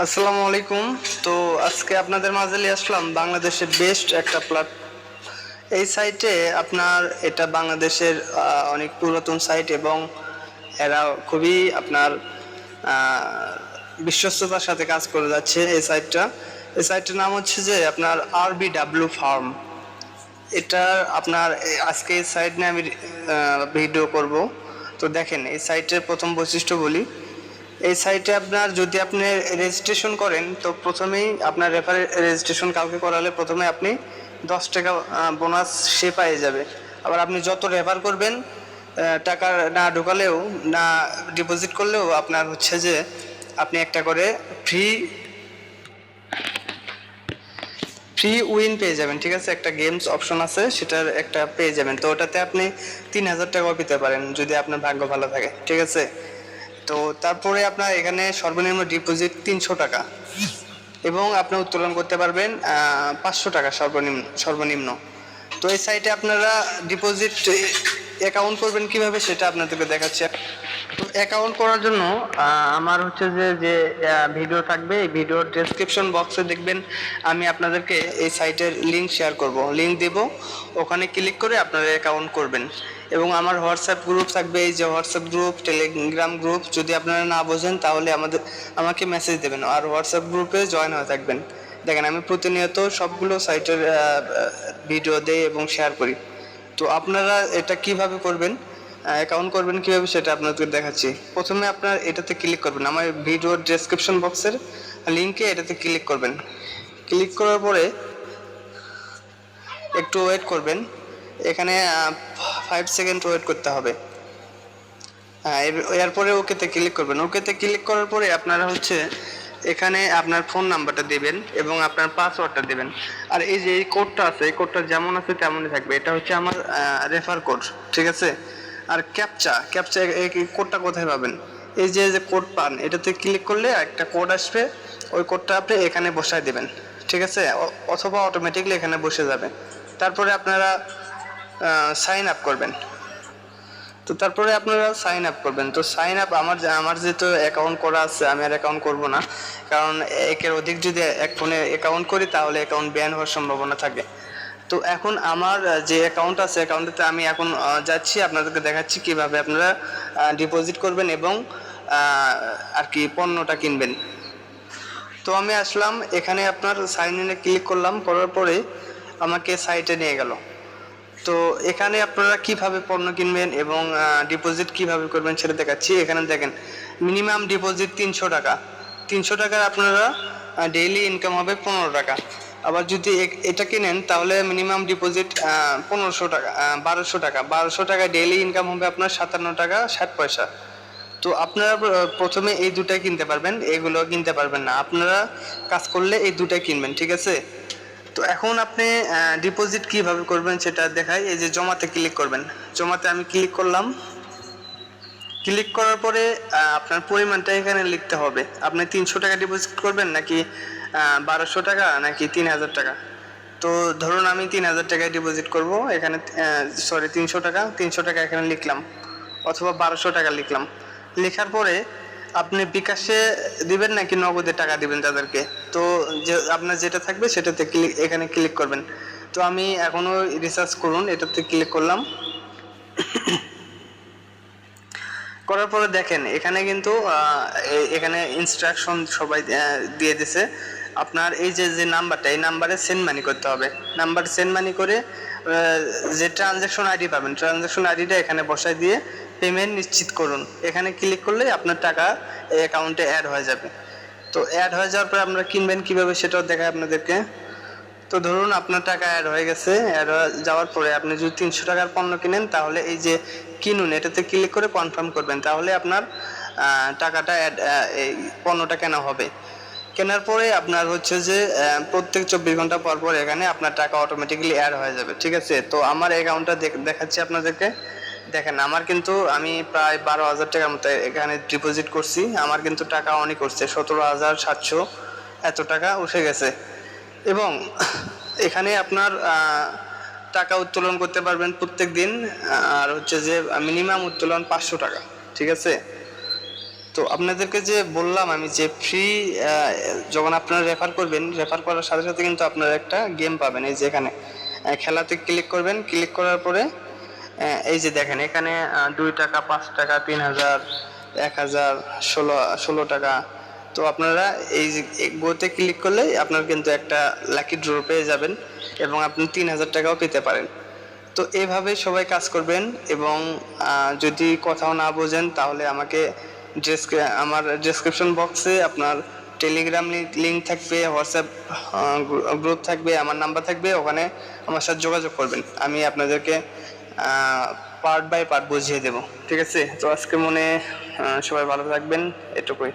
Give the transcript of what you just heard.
আসসালামু আলাইকুম। তো আজকে আপনাদের মাঝে নিয়ে আসলাম বাংলাদেশের বেস্ট একটা প্লাট এই সাইটে আপনার এটা বাংলাদেশের অনেক পুরাতন সাইট এবং এরা খুবই আপনার বিশ্বস্ততার সাথে কাজ করে যাচ্ছে এই সাইটটা এই সাইটটার নাম হচ্ছে যে আপনার আরবি ডাব্লিউ ফার্ম এটা আপনার, আজকে এই সাইট নিয়ে আমি ভিডিও করব। তো দেখেন, এই সাইটের প্রথম বৈশিষ্ট্য বলি। এই সাইটে আপনার যদি আপনি রেজিস্ট্রেশন করেন, তো প্রথমেই আপনার রেফারে রেজিস্ট্রেশন কাউকে করালে প্রথমে আপনি দশ টাকা বোনাস সে পেয়ে যাবে। আবার আপনি যত রেফার করবেন টাকা না ঢোকালেও, না ডিপোজিট করলেও আপনার হচ্ছে যে আপনি একটা করে ফ্রি ফ্রি উইন পেয়ে যাবেন, ঠিক আছে? একটা গেমস অপশন আছে, সেটার একটা পেয়ে যাবেন। তো ওটাতে আপনি তিন হাজার টাকাও পেতে পারেন, যদি আপনার ভাগ্য ভালো থাকে, ঠিক আছে? তো তারপরে আপনার এখানে সর্বনিম্ন ডিপোজিট তিনশো টাকা। এবং আপনি উত্তোলন করতে পারবেন পাঁচশো টাকা সর্বনিম্ন সর্বনিম্ন। তো এই সাইটে আপনারা ডিপোজিট অ্যাকাউন্ট করবেন কীভাবে সেটা আপনাদেরকে দেখাচ্ছি। তো অ্যাকাউন্ট করার জন্য আমার হচ্ছে যে যে ভিডিও থাকবে, এই ভিডিওর ডেসক্রিপশন বক্সে দেখবেন আমি আপনাদেরকে এই সাইটের লিঙ্ক শেয়ার করব। লিঙ্ক দেব, ওখানে ক্লিক করে আপনারা অ্যাকাউন্ট করবেন। এবং আমার হোয়াটসঅ্যাপ গ্রুপ থাকবে, এই যে হোয়াটসঅ্যাপ গ্রুপ, টেলিগ্রাম গ্রুপ, যদি আপনারা না বোঝেন তাহলে আমাদের, আমাকে মেসেজ দেবেন আর হোয়াটসঅ্যাপ গ্রুপে জয়েন হয়ে থাকবেন। দেখেন আমি প্রতিনিয়ত সবগুলো সাইটের ভিডিও দেই এবং শেয়ার করি। তো আপনারা এটা কীভাবে করবেন অ্যাকাউন্ট করবেন কীভাবে সেটা আপনাদের দেখাচ্ছি। প্রথমে আপনার এটাতে ক্লিক করবেন। আমার ভিডিওর ডেসক্রিপশন বক্সের লিঙ্কে এটাতে ক্লিক করবেন। ক্লিক করার পরে একটু ওয়েট করবেন। এখানে ফাইভ সেকেন্ড ওয়েট করতে হবে। হ্যাঁ এর- এরপরে ওকেতে ক্লিক করবেন। ওকেতে ক্লিক করার পরে আপনারা হচ্ছে এখানে আপনার ফোন নাম্বারটা দেবেন এবং আপনার পাসওয়ার্ডটা দেবেন। আর এই যে এই কোডটা আছে, এই কোডটা যেমন আছে তেমনই থাকবে। এটা হচ্ছে আমার রেফার কোড ঠিক আছে? আর ক্যাপচা ক্যাপচা এই কোডটা কোথায় পাবেন? এই যে যে কোড পান, এটাতে ক্লিক করলে একটা কোড আসবে। ওই কোডটা আপনি এখানে বসায় দেবেন, ঠিক আছে? অথবা অটোমেটিকলি এখানে বসে যাবে। তারপরে আপনারা সাইন আপ করবেন। তো তারপরে আপনারা সাইন আপ করবেন। তো সাইন আপ আমার আমার যেহেতু অ্যাকাউন্ট করা আছে, আমি আর অ্যাকাউন্ট করব না। কারণ একের অধিক যদি এক ফোনে অ্যাকাউন্ট করি, তাহলে অ্যাকাউন্ট ব্যান হওয়ার সম্ভাবনা থাকে। তো এখন আমার যে অ্যাকাউন্ট আছে অ্যাকাউন্টে আমি এখন যাচ্ছি। আপনাদেরকে দেখাচ্ছি কীভাবে আপনারা ডিপোজিট করবেন এবং আর কি পণ্যটা কিনবেন। তো আমি আসলাম। এখানে আপনার সাইন ইনে ক্লিক করলাম। করার পরে আমাকে সাইটে নিয়ে গেল। তো এখানে আপনারা কীভাবে পণ্য কিনবেন এবং ডিপোজিট কীভাবে করবেন সেটা দেখাচ্ছি। এখানে দেখেন মিনিমাম ডিপোজিট তিনশো টাকা। তিনশো টাকার আপনারা ডেইলি ইনকাম হবে পনেরো টাকা। আবার যদি এটা কিনেন, তাহলে মিনিমাম ডিপোজিট পনেরোশো টাকা বারোশো টাকা। বারোশো টাকা ডেইলি ইনকাম হবে আপনার সাতান্ন টাকা, ষাট পয়সা। তো আপনারা প্রথমে এই দুটাই কিনতে পারবেন, এগুলো কিনতে পারবেন না। আপনারা কাজ করলে এই দুটাই কিনবেন, ঠিক আছে? তো এখন আপনি ডিপোজিট কীভাবে করবেন সেটা দেখাই। এই যে জমাতে ক্লিক করবেন। জমাতে আমি ক্লিক করলাম। ক্লিক করার পরে আপনার পরিমাণটা এখানে লিখতে হবে। আপনি তিনশো টাকা ডিপোজিট করবেন নাকি বারোশো টাকা নাকি তিন হাজার টাকা? তো ধরুন আমি তিন হাজার টাকায় ডিপোজিট করব। এখানে সরি তিনশো টাকা। তিনশো টাকা এখানে লিখলাম। অথবা বারোশো টাকা লিখলাম। লেখার পরে আপনি বিকাশে দিবেন নাকি নগদে টাকা দিবেন তাদেরকে তো যে, আপনার যেটা থাকবে সেটাতে ক্লিক এখানে ক্লিক করবেন। তো আমি এখনও রিসার্চ করুন, এটাতে ক্লিক করলাম। করার পরে দেখেন, এখানে কিন্তু এখানে ইনস্ট্রাকশন সবাই দিয়ে দিছে। আপনার এই যে যে নাম্বারটা, এই নাম্বারে সেন্ড মানি করতে হবে। নাম্বার সেন্ড মানি করে যে ট্রানজ্যাকশন আইডি পাবেন ট্রানজ্যাকশন আইডিটা এখানে বসায় দিয়ে পেমেন্ট নিশ্চিত করুন। এখানে ক্লিক করলে আপনার টাকা এই অ্যাকাউন্টে অ্যাড হয়ে যাবে। তো অ্যাড হয়ে যাওয়ার পরে আপনারা কিনবেন কীভাবে সেটাও দেখায় আপনাদেরকে। তো ধরুন আপনার টাকা অ্যাড হয়ে গেছে অ্যাড যাওয়ার পরে আপনি যদি তিনশো টাকার পণ্য কিনেন, তাহলে এই যে কিনুন, এটাতে ক্লিক করে কনফার্ম করবেন, তাহলে আপনার টাকাটা অ্যাড এই পণ্যটা কেনা হবে। কেনার পরে আপনার হচ্ছে যে প্রত্যেক চব্বিশ ঘণ্টা পর পর এখানে আপনার টাকা অটোমেটিক্যালি অ্যাড হয়ে যাবে, ঠিক আছে? তো আমার অ্যাকাউন্টটা দেখাচ্ছি আপনাদেরকে। দেখেন, আমার কিন্তু আমি প্রায় বারো হাজার টাকার মতো এখানে ডিপোজিট করছি। আমার কিন্তু টাকা অনেক করছে, সতেরো হাজার সাতশো এত টাকা উঠে গেছে। এবং এখানে আপনার টাকা উত্তোলন করতে পারবেন প্রত্যেক দিন, আর হচ্ছে যে মিনিমাম উত্তোলন পাঁচশো টাকা, ঠিক আছে? তো আপনাদেরকে যে বললাম আমি যে ফ্রি যখন আপনারা রেফার করবেন রেফার করার সাথে সাথে কিন্তু আপনারা একটা গেম পাবেন। এই যে এখানে খেলাতে ক্লিক করবেন। ক্লিক করার পরে এই যে দেখেন, এখানে দুই টাকা, পাঁচ টাকা, তিন হাজার, এক হাজার, ষোলো ষোলো টাকা। তো আপনারা এই যে গোতে ক্লিক করলে আপনার কিন্তু একটা লাকি ড্র পেয়ে যাবেন এবং আপনি তিন হাজার টাকাও পেতে পারেন। তো এভাবে সবাই কাজ করবেন এবং যদি কথাও না বোঝেন তাহলে আমাকে আমার ডেসক্রিপশন বক্সে আপনার টেলিগ্রাম লিঙ্ক থাকবে হোয়াটসঅ্যাপ গ্রুপ থাকবে, আমার নাম্বার থাকবে, ওখানে আমার সাথে যোগাযোগ করবেন। আমি আপনাদেরকে পার্ট বাই পার্ট বুঝিয়ে দেবো। ঠিক আছে? তো আজকে মনে সবাই ভালো থাকবেন, এটুকুই।